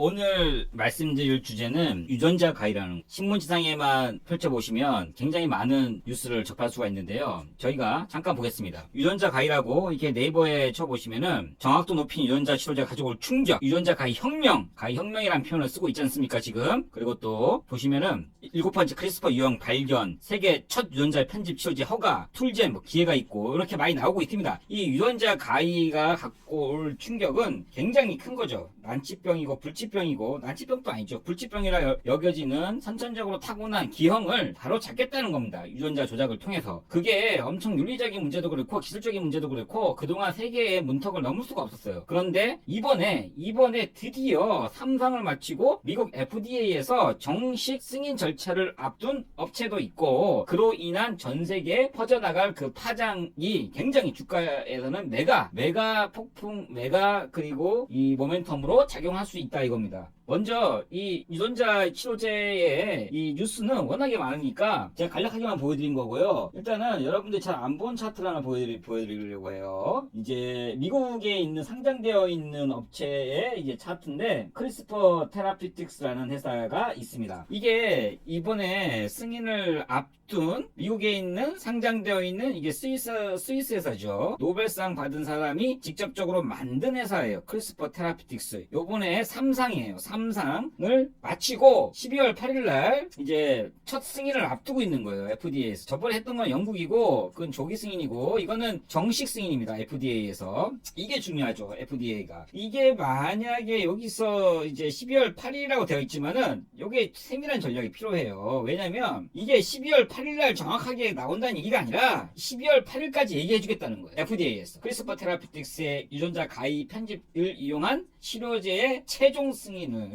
오늘 말씀드릴 주제는 유전자 가이라는 신문지상에만 펼쳐보시면 굉장히 많은 뉴스를 접할 수가 있는데요. 저희가 잠깐 보겠습니다. 유전자 가이라고 이렇게 네이버에 쳐보시면은 정확도 높인 유전자 치료제 가지고 올 충격, 유전자 가이 혁명, 가이 혁명이라는 표현을 쓰고 있지 않습니까 지금? 그리고 또 보시면은 일곱 번째 크리스퍼 유형 발견, 세계 첫 유전자 편집 치료제 허가, 툴젠 뭐 기회가 있고 이렇게 많이 나오고 있습니다. 이 유전자 가이가 갖고 올 충격은 굉장히 큰 거죠. 난치병이고 불치 병이고 난치병도 아니죠. 불치병이라 여- 여겨지는 선천적으로 타고난 기형을 바로 잡겠다는 겁니다. 유전자 조작을 통해서. 그게 엄청 윤리적인 문제도 그렇고 기술적인 문제도 그렇고 그동안 세계의 문턱을 넘을 수가 없었어요. 그런데 이번에 이번에 드디어 삼상을 마치고 미국 FDA에서 정식 승인 절차를 앞둔 업체도 있고 그로 인한 전 세계에 퍼져나갈 그 파장이 굉장히 주가에서는 메가 메가 폭풍 메가 그리고 이 모멘텀으로 작용할 수 있다 이 겁니다. 먼저 이 유전자 치료제의 이 뉴스는 워낙에 많으니까 제가 간략하게만 보여드린 거고요. 일단은 여러분들 잘안 본 차트를 하나 보여드리, 보여드리려고 해요. 이제 미국에 있는 상장되어 있는 업체의 이제 차트인데 크리스퍼 테라피틱스라는 회사가 있습니다. 이게 이번에 승인을 앞둔 미국에 있는 상장되어 있는 이게 스위스 스위스 회사죠. 노벨상 받은 사람이 직접적으로 만든 회사예요. 크리스퍼 테라피틱스. 요번에 3상이에요. 3 상을 마치고 12월 8일 날 이제 첫 승인을 앞두고 있는 거예요. FDA에서. 저번에 했던 건 영국이고 그건 조기 승인이고 이거는 정식 승인입니다. FDA에서. 이게 중요하죠. FDA가. 이게 만약에 여기서 이제 12월 8일이라고 되어 있지만은 요게 세밀한 전략이 필요해요. 왜냐면 이게 12월 8일 날 정확하게 나온다는 얘기가 아니라 12월 8일까지 얘기해 주겠다는 거예요. FDA에서. 크리스퍼 테라피틱스의 유전자 가이 편집을 이용한 치료제의 최종 승인을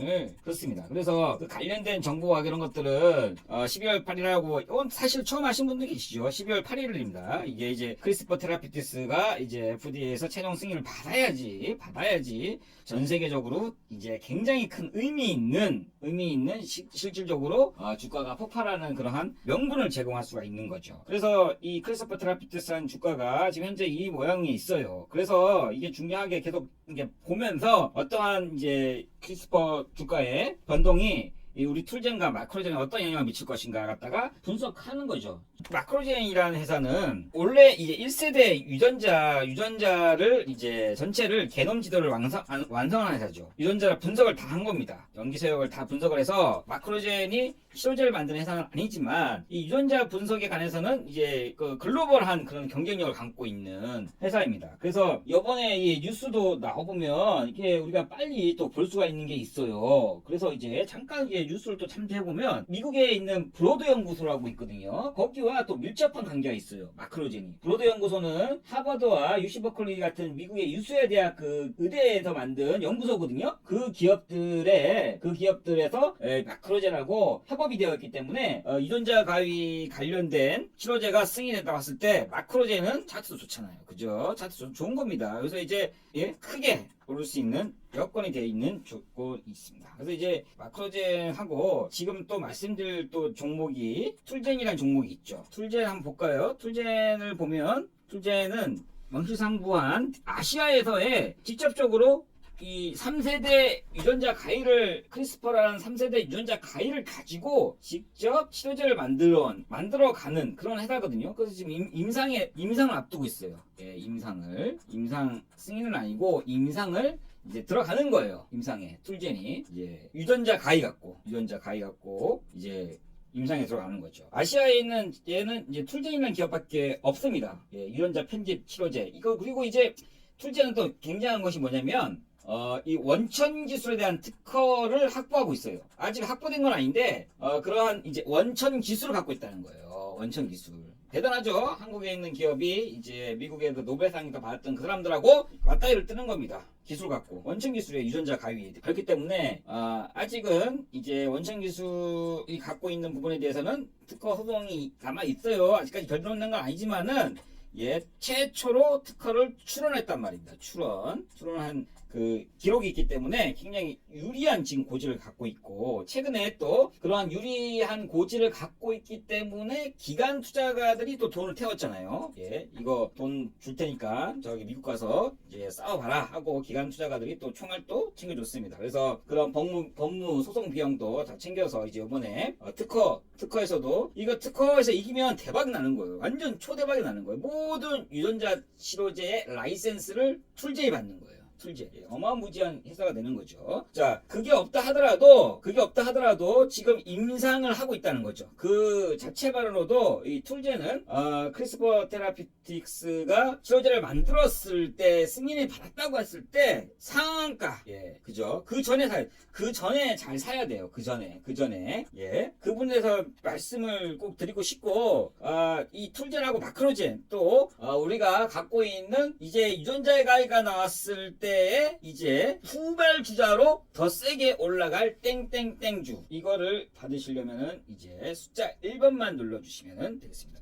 그렇습니다. 그래서 그 관련된 정보와 이런 것들은 어, 12월 8일하고 이건 사실 처음 하신 분도 계시죠. 12월 8일입니다. 이게 이제 크리스퍼 테라피티스가 이제 FDA에서 최종 승인을 받아야지 받아야지 전 세계적으로 이제 굉장히 큰 의미 있는 의미 있는 시- 실질적으로 어, 주가가 폭발하는 그러한 명분을 제공할 수가 있는 거죠. 그래서 이 크리스퍼 테라피티스한 주가가 지금 현재 이 모양이 있어요. 그래서 이게 중요하게 계속 이게 보면서 어떠한 이제 크리스퍼 주가의 변동이 이 우리 툴젠과 마크로젠에 어떤 영향을 미칠 것인가 갖다가 분석하는 거죠. 마크로젠이라는 회사는 원래 이제 1세대 유전자 유전자를 이제 전체를 게놈 지도를 완성 안- 완성한 회사죠. 유전자 분석을 다 한 겁니다. 염기 세역을 다 분석을 해서 마크로젠이 치료제를 만드는 회사는 아니지만 이 유전자 분석에 관해서는 이제 그 글로벌한 그런 경쟁력을 갖고 있는 회사입니다. 그래서 이번에 이 뉴스도 나와 보면 이게 우리가 빨리 또 볼 수가 있는 게 있어요. 그래서 이제 잠깐 이제 뉴스를 또 참조해 보면 미국에 있는 브로드 연구소라고 있거든요. 거기와 또 밀접한 관계가 있어요. 마크로젠이. 브로드 연구소는 하버드와 유시 버클리 같은 미국의 유수의 대학 그 의대에서 만든 연구소거든요. 그 기업들의 그 기업들에서 에, 마크로젠하고 협업이 되어 있기 때문에 어, 유전자 가위 관련된 치료제가 승인했다 봤을 때 마크로젠은 차트도 좋잖아요. 그죠? 차트 좋- 좋은 겁니다. 그래서 이제 예, 크게 오를 수 있는 여건이 되어 있는 조건이 있습니다. 그래서 이제 마크로젠하고 지금 또 말씀드릴 또 종목이 툴젠이라는 종목이 있죠. 툴젠 한번 볼까요? 툴젠을 보면 툴젠은 명시상부한 아시아에서의 직접적으로 이 3세대 유전자 가위를 크리스퍼라는 3세대 유전자 가위를 가지고 직접 치료제를 만들어 만들어 가는 그런 회사거든요. 그래서 지금 임, 임상에 임상을 앞두고 있어요. 예, 임상을 임상 승인은 아니고 임상을 이제 들어가는 거예요. 임상에 툴젠이 이제 유전자 가위 갖고 유전자 가위 갖고 이제 임상에 들어가는 거죠. 아시아에 있는 얘는 이제 툴젠이라는 기업밖에 없습니다. 예, 유전자 편집 치료제 이거 그리고 이제 툴젠은 또 굉장한 것이 뭐냐면 어, 이 원천 기술에 대한 특허를 확보하고 있어요. 아직 확보된 건 아닌데, 어, 그러한 이제 원천 기술을 갖고 있다는 거예요. 원천 기술. 대단하죠? 한국에 있는 기업이 이제 미국에도 노벨상도 받았던 그 사람들하고 맞다이를 뜨는 겁니다. 기술 갖고. 원천 기술의 유전자 가위. 그렇기 때문에, 어, 아직은 이제 원천 기술이 갖고 있는 부분에 대해서는 특허 소송이 남아 있어요. 아직까지 결정된 건 아니지만은, 예, 최초로 특허를 출원했단 말입니다. 출원. 출원한 그 기록이 있기 때문에 굉장히 유리한 지금 고지를 갖고 있고 최근에 또 그러한 유리한 고지를 갖고 있기 때문에 기관 투자가들이 또 돈을 태웠잖아요. 예, 이거 돈 줄 테니까 저기 미국 가서 이제 싸워봐라 하고 기관 투자가들이 또 총알 또 챙겨줬습니다. 그래서 그런 법무 법무 소송 비용도 다 챙겨서 이제 이번에 어, 특허 특허에서도 이거 특허에서 이기면 대박 나는 거예요. 완전 초대박이 나는 거예요. 모든 유전자 치료제의 라이센스를 툴제에 받는 거예요. 예, 어마무지한 회사가 되는 거죠. 자, 그게 없다 하더라도, 그게 없다 하더라도 지금 임상을 하고 있다는 거죠. 그 자체만으로도 이 툴제는, 어, 크리스퍼 테라피틱스가 치료제를 만들었을 때 승인을 받았다고 했을 때 상한가. 예, 그죠. 그 전에 사, 그 전에 잘 사야 돼요. 그 전에, 그 전에. 예. 그 부분에서 말씀을 꼭 드리고 싶고, 아, 이 툴제라고 마크로젠, 또, 어, 우리가 갖고 있는 이제 유전자의 가위가 나왔을 때에 이제 후발 주자로 더 세게 올라갈 땡땡땡주. 이거를 받으시려면은 이제 숫자 1번만 눌러주시면 되겠습니다.